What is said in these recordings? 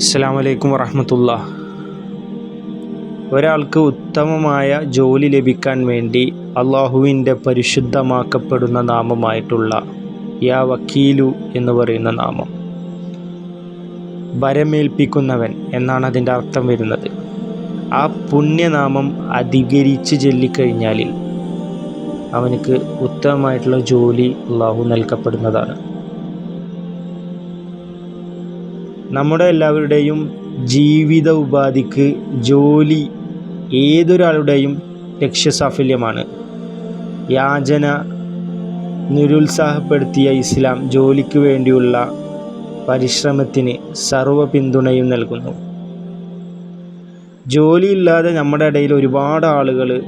അസ്സാം വലൈക്കും വറഹമത്തുള്ള. ഒരാൾക്ക് ഉത്തമമായ ജോലി ലഭിക്കാൻ വേണ്ടി അള്ളാഹുവിന്റെ പരിശുദ്ധമാക്കപ്പെടുന്ന നാമമായിട്ടുള്ള യാ വക്കീലു എന്ന് പറയുന്ന നാമം. ഭരമേൽപ്പിക്കുന്നവൻ എന്നാണ് അതിന്റെ അർത്ഥം വരുന്നത്. ആ പുണ്യനാമം അധികരിച്ച് ചൊല്ലിക്കഴിഞ്ഞാൽ അവനക്ക് ഉത്തമമായിട്ടുള്ള ജോലി അള്ളാഹു നൽകപ്പെടുന്നതാണ്. നമ്മുടെ എല്ലാവരുടെയും ജീവിത ഉപാധിക്ക് ജോലി ഏതൊരാളുടെയും ലക്ഷ്യസാഫല്യമാണ് യാചന നിരുത്സാഹപ്പെടുത്തിയ ഇസ്ലാം ജോലിക്ക് വേണ്ടിയുള്ള പരിശ്രമത്തിന് സർവ പിന്തുണയും നൽകുന്നു. ജോലിയില്ലാതെ നമ്മുടെ ഇടയിൽ ഒരുപാട് ആളുകൾ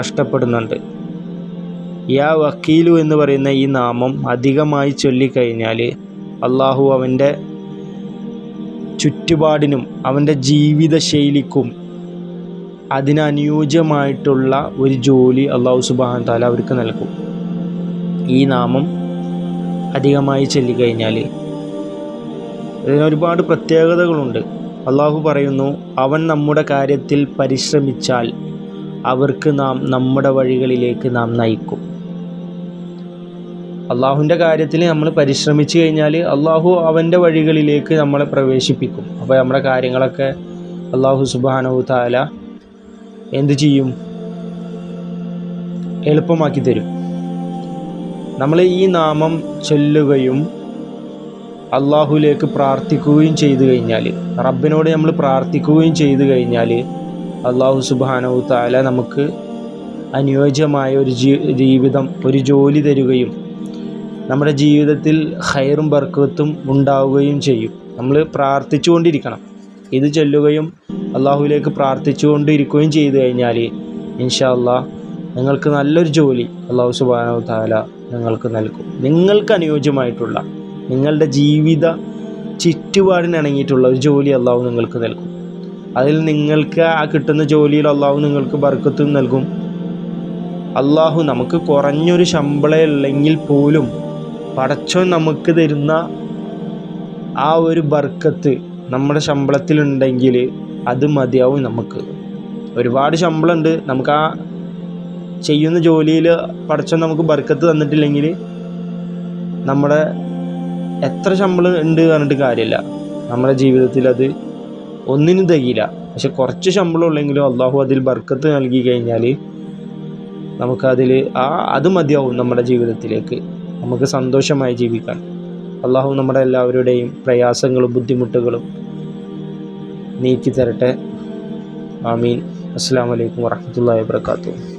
കഷ്ടപ്പെടുന്നുണ്ട്. യാ വക്കീലു എന്ന് പറയുന്ന ഈ നാമം അധികമായി ചൊല്ലിക്കഴിഞ്ഞാൽ അള്ളാഹു അവന്റെ ചുറ്റുപാടിനും അവന്റെ ജീവിതശൈലിക്കും അതിനനുയോജ്യമായിട്ടുള്ള ഒരു ജോലി അള്ളാഹു സുബാൻ താല അവർക്ക് നൽകും. ഈ നാമം അധികമായി ചൊല്ലിക്കഴിഞ്ഞാൽ ഇതിന് ഒരുപാട് പ്രത്യേകതകളുണ്ട്. അള്ളാഹു പറയുന്നു അവൻ നമ്മുടെ കാര്യത്തിൽ പരിശ്രമിച്ചാൽ അവർക്ക് നാം നമ്മുടെ വഴികളിലേക്ക് നാം നയിക്കും. അള്ളാഹുവിന്റെ കാര്യത്തിൽ നമ്മൾ പരിശ്രമിച്ചു കഴിഞ്ഞാൽ അള്ളാഹു അവന്റെ വഴികളിലേക്ക് നമ്മളെ പ്രവേശിപ്പിക്കും. അപ്പോൾ നമ്മുടെ കാര്യങ്ങളൊക്കെ അള്ളാഹു സുബാനവു താല എന്തു ചെയ്യും? എളുപ്പമാക്കി തരും. നമ്മൾ ഈ നാമം ചൊല്ലുകയും അള്ളാഹുലേക്ക് പ്രാർത്ഥിക്കുകയും ചെയ്തു കഴിഞ്ഞാൽ റബ്ബിനോട് നമ്മൾ പ്രാർത്ഥിക്കുകയും ചെയ്തു കഴിഞ്ഞാൽ അള്ളാഹു സുബാനവു താല നമുക്ക് അനുയോജ്യമായ ഒരു ജീവിതം ഒരു ജോലി തരുകയും നമ്മുടെ ജീവിതത്തിൽ ഹൈറും ബർക്കത്തും ഉണ്ടാവുകയും ചെയ്യും. നമ്മൾ പ്രാർത്ഥിച്ചുകൊണ്ടിരിക്കണം. ഇത് ചൊല്ലുകയും അള്ളാഹുവിലേക്ക് പ്രാർത്ഥിച്ചു കൊണ്ടിരിക്കുകയും ചെയ്തു കഴിഞ്ഞാൽ ഇൻഷാ അള്ളാഹ് നിങ്ങൾക്ക് നല്ലൊരു ജോലി അള്ളാഹു സുബാനോ താല നിങ്ങൾക്ക് നൽകും. നിങ്ങൾക്ക് അനുയോജ്യമായിട്ടുള്ള നിങ്ങളുടെ ജീവിത ചുറ്റുപാടിനിണങ്ങിയിട്ടുള്ള ഒരു ജോലി അള്ളാഹു നിങ്ങൾക്ക് നൽകും. അതിൽ നിങ്ങൾക്ക് ആ കിട്ടുന്ന ജോലിയിൽ അള്ളാഹു നിങ്ങൾക്ക് ബർക്കത്തും നൽകും. അള്ളാഹു നമുക്ക് കുറഞ്ഞൊരു ശമ്പളം ഉള്ളെങ്കിൽ പോലും പടച്ചോൻ നമുക്ക് തരുന്ന ആ ഒരു ബർക്കത്ത് നമ്മുടെ ശമ്പളത്തിലുണ്ടെങ്കിൽ അത് മതിയാവും നമുക്ക്. ഒരുപാട് ശമ്പളമുണ്ട്. നമുക്ക് ആ ചെയ്യുന്ന ജോലിയിൽ പടച്ചോൻ നമുക്ക് ബർക്കത്ത് തന്നിട്ടില്ലെങ്കിൽ നമ്മുടെ എത്ര ശമ്പളം ഉണ്ട് പറഞ്ഞിട്ട് കാര്യമില്ല. നമ്മുടെ ജീവിതത്തിൽ അത് ഒന്നിനും തികയില്ല. പക്ഷെ കുറച്ച് ശമ്പളം ഉള്ളെങ്കിലും അള്ളാഹു അതിൽ ബർക്കത്ത് നൽകി കഴിഞ്ഞാൽ നമുക്കതിൽ ആ അത് മതിയാവും നമ്മുടെ ജീവിതത്തിലേക്ക്. നമുക്ക് സന്തോഷമായി ജീവിക്കാൻ അള്ളാഹു നമ്മുടെ എല്ലാവരുടെയും പ്രയാസങ്ങളും ബുദ്ധിമുട്ടുകളും നീക്കി തരട്ടെ ആമീൻ. അസ്സാം വലൈക്കും വാഹമത്തല്ലാ വാബർക്കാത്തു